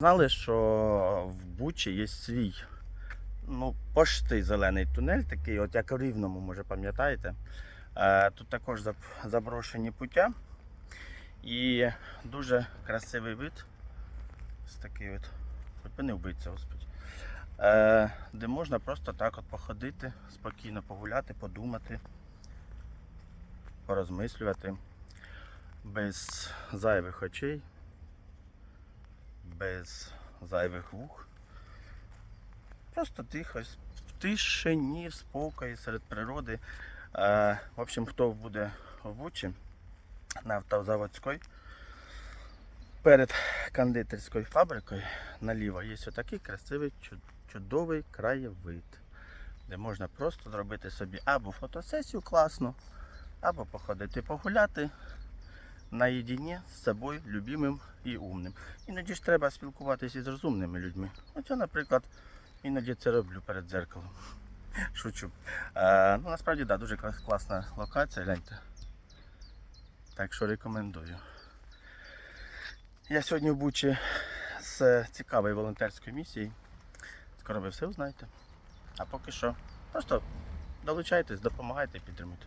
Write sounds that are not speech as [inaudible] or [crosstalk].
Знали, що в Бучі є свій, ну, пошти зелений тунель, такий, от як у Рівному, може пам'ятаєте. Е, Тут також заброшені пуття і дуже красивий вид. Ось такий от. Хоч би господи. Е, Де можна просто так от походити, спокійно погуляти, подумати, порозмислювати без зайвих очей без зайвих вух. Просто тихо, в тишині, в спокої серед природи. Е, в общем, хто буде в Бучі на автозаводській, перед кондитерською фабрикою наліво є отакий красивий, чудовий краєвид, де можна просто зробити собі або фотосесію класну, або походити погуляти наєдині з собою любимим і умним. Іноді ж треба спілкуватися із розумними людьми. От я, наприклад, іноді це роблю перед дзеркалом. [laughs] Шучу. Е, ну, насправді, да, дуже класна локація, гляньте. Так що рекомендую. Я сьогодні в Бучі з цікавою волонтерською місією. Скоро ви все узнаєте. А поки що, просто долучайтесь, допомагайте, і підтримуйте.